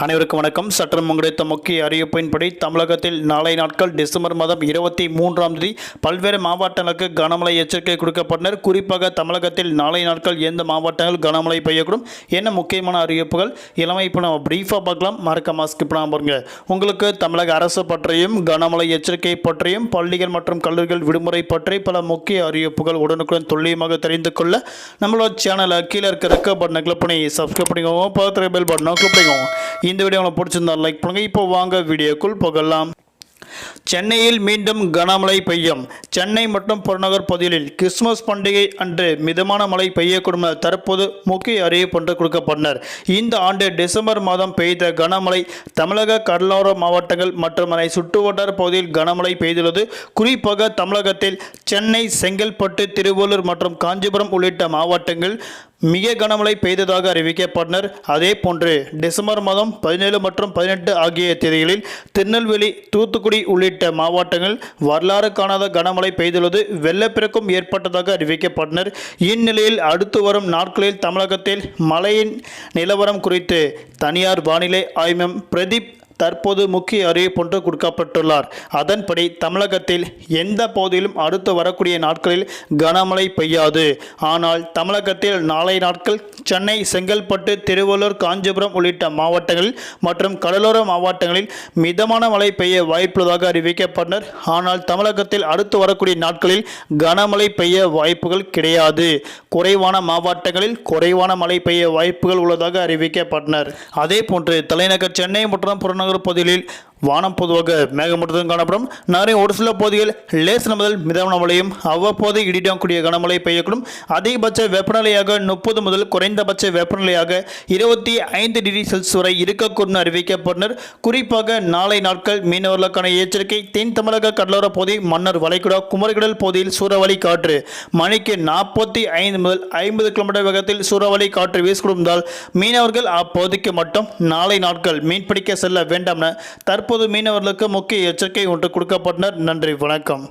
அனைவருக்கும் வணக்கம். சற்றம் கிடைத்த முக்கிய அறிவிப்பின்படி தமிழகத்தில் நாளை நாட்கள் டிசம்பர் மாதம் இருபத்தி மூன்றாம் தேதி பல்வேறு மாவட்டங்களுக்கு கனமழை எச்சரிக்கை கொடுக்கப்பட்டனர். குறிப்பாக தமிழகத்தில் நாளை நாட்கள் எந்த மாவட்டங்கள் கனமழை பெய்யக்கூடும் என்ன முக்கியமான அறிவிப்புகள் இளமை இப்போ நம்ம பிரீஃபாக பார்க்கலாம். மறக்க மாஸ்க் இப்போ பாருங்க. உங்களுக்கு தமிழக அரசு பற்றியும் கனமழை எச்சரிக்கை பற்றியும் பள்ளிகள் மற்றும் கல்லூரிகள் விடுமுறை பற்றி பல முக்கிய அறிவிப்புகள் உடனுக்குடன் துல்லியமாக தெரிந்து கொள்ள நம்மளோட சேனலை கீழே இருக்க பட்டனை கிளிக் பண்ணி சப்ஸ்கிரைப் பண்ணிக்கோங்க. பக்கத்தில் பெல் பட்டனை கிளிக் பண்ணிக்கோங்க. இந்த வீடியோ உங்களுக்கு பிடிச்சிருந்தா லைக் பண்ணுங்கள் இப்போ வாங்க வீடியோக்குள் போகலாம். சென்னையில் மீண்டும் கனமழை பெய்யும். சென்னை மற்றும் புறநகர் பகுதிகளில் கிறிஸ்துமஸ் பண்டிகை அன்று மிதமான மழை பெய்யக்கூடும் என தற்போது முக்கிய அறிவிப்பு கொடுக்கப்பட்டனர். இந்த ஆண்டு டிசம்பர் மாதம் பெய்த கனமழை தமிழக கடலோர மாவட்டங்கள் மற்றும் அதனை சுற்றுவட்டார பகுதியில் கனமழை பெய்துள்ளது. குறிப்பாக தமிழகத்தில் சென்னை செங்கல்பட்டு திருவள்ளூர் மற்றும் காஞ்சிபுரம் உள்ளிட்ட மாவட்டங்கள் மிக கனமழை பெய்ததாக அறிவிக்கப்பட்டனர். அதே போன்று டிசம்பர் மாதம் பதினேழு மற்றும் பதினெட்டு ஆகிய தேதிகளில் திருநெல்வேலி தூத்துக்குடி உள்ளிட்ட மாவட்டங்கள் வரலாறு காணாத கனமழை பெய்துள்ளது. வெள்ளப்பெருக்கும் ஏற்பட்டதாக அறிவிக்கப்பட்டனர். இந்நிலையில் அடுத்து வரும் நாட்களில் தமிழகத்தில் மழையின் நிலவரம் குறித்து தனியார் வானிலை ஆய்வம் பிரதீப் தற்போது முக்கிய அறிவிப்பு ஒன்று கொடுக்கப்பட்டுள்ளார். அதன்படி தமிழகத்தில் எந்த பகுதியிலும் அடுத்து வரக்கூடிய நாட்களில் கனமழை பெய்யாது. ஆனால் தமிழகத்தில் நாளை நாட்கள் சென்னை செங்கல்பட்டு திருவள்ளூர் காஞ்சிபுரம் உள்ளிட்ட மாவட்டங்களில் மற்றும் கடலோர மாவட்டங்களில் மிதமான மழை பெய்ய வாய்ப்புள்ளதாக அறிவிக்கப்பட்டனர். ஆனால் தமிழகத்தில் அடுத்து வரக்கூடிய நாட்களில் கனமழை பெய்ய வாய்ப்புகள் கிடையாது. குறைவான மாவட்டங்களில் குறைவான மழை பெய்ய வாய்ப்புகள் உள்ளதாக அறிவிக்கப்பட்டனர். அதே போன்று தலைநகர் சென்னை மற்றும் புறநகர் நகர் பகுதிகளில் வானம் பொதுவாக மேகமூட்டத்தும் காணப்படும். நகரின் ஒரு சில பகுதிகள் லேசன முதல் மிதமான மழையும் அவ்வப்போது இடிடக்கூடிய கனமழை பெய்யக்கூடும். அதிகபட்ச வெப்பநிலையாக முப்பது முதல் குறைந்தபட்ச வெப்பநிலையாக இருபத்தி ஐந்து டிகிரி செல்சியஸ் வரை இருக்கக்கூடும் அறிவிக்கப்பட்டனர். குறிப்பாக நாளை நாட்கள் மீனவர்களுக்கான எச்சரிக்கை தென் தமிழக கடலோர பகுதி மன்னர் வளைகுடா குமரிகடல் பகுதியில் சூறாவளி காற்று. மணிக்கு நாற்பத்தி ஐந்து முதல் ஐம்பது கிலோமீட்டர் வேகத்தில் சூறாவளி காற்று வீசிக்கொடுத்தால் மீனவர்கள் அப்பகுதிக்கு மட்டும் நாளை நாட்கள் மீன்பிடிக்க செல்ல வேண்டாம் என தற்போது மீனவர்களுக்கு முக்கிய எச்சரிக்கை ஒன்று கொடுக்கப்பட்டனர். நன்றி வணக்கம்.